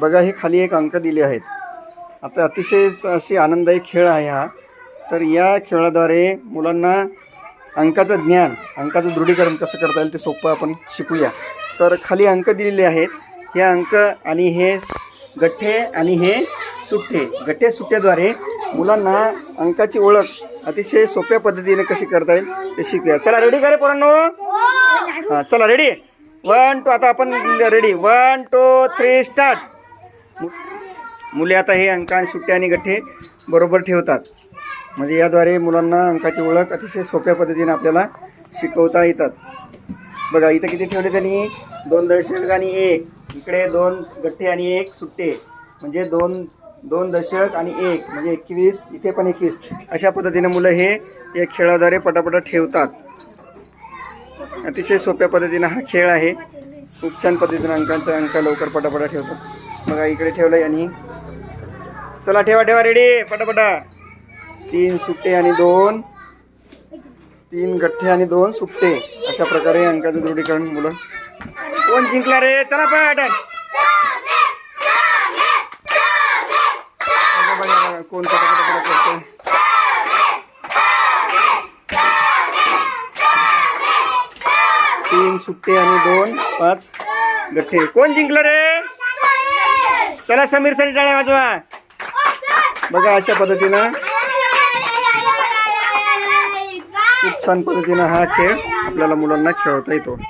बघा हे खाली एक अंक दिले आहेत. आता अतिशय अशी आनंददायी खेळ आहे हा. तर या खेळाद्वारे मुलांना अंकाचं ज्ञान अंकाचं दृढीकरण कसं करता येईल ते सोपं आपण शिकूया. तर खाली अंक दिलेले आहेत. हे अंक आणि हे गठ्ठे आणि हे सुट्टे. गठ्ठे सुट्ट्याद्वारे मुलांना अंकाची ओळख अतिशय सोप्या पद्धतीने कशी करता येईल ते शिकूया. चला रेडी का रे पोरांनो? हां. चला रेडी वन टू आता आपण ready one two three start मुले आता हे अंक आणि सुट्टे आणि गठ्ठे बरोबर ठेवतात. म्हणजे याद्वारे मुलांना अंकाची ओळख अतिशय सोप्या पद्धतीने आपल्याला शिकवता येतात. बघा इथं किती ठेवले त्यांनी? दोन दशक आणि एक. इकडे दोन गठ्ठे आणि एक सुट्टे. म्हणजे दोन दोन दशक आणि एक. म्हणजे एकवीस इथे पण एकवीस. अशा पद्धतीने मुलं हे या खेळाद्वारे पटापटा ठेवतात. अतिशय सोप्या पद्धतीनं हा खेळ आहे. खूप छान पद्धतीने अंकांचा अंक लवकर पटापटा ठेवतात. बघा इकडे ठेवलंय आणि चला ठेवा ठेवा रेडी पटापटा. तीन सुट्टे आणि दोन. तीन गठ्ठे आणि दोन सुट्टे. अशा प्रकारे अंकाचं दृढीकरण मुलं. कोण जिंकला रे? चला पट बघा, बघा, बघा, कोण तीन सुट्टे आणि दोन पाच. गठ्ठे. कोण जिंकलं रे? चला समीरसाठी टाळ्या वाजवा. बघा अशा पद्धतीनं. खूप छान पद्धतीनं हा खेळ आपल्याला मुलांना खेळवता येतो.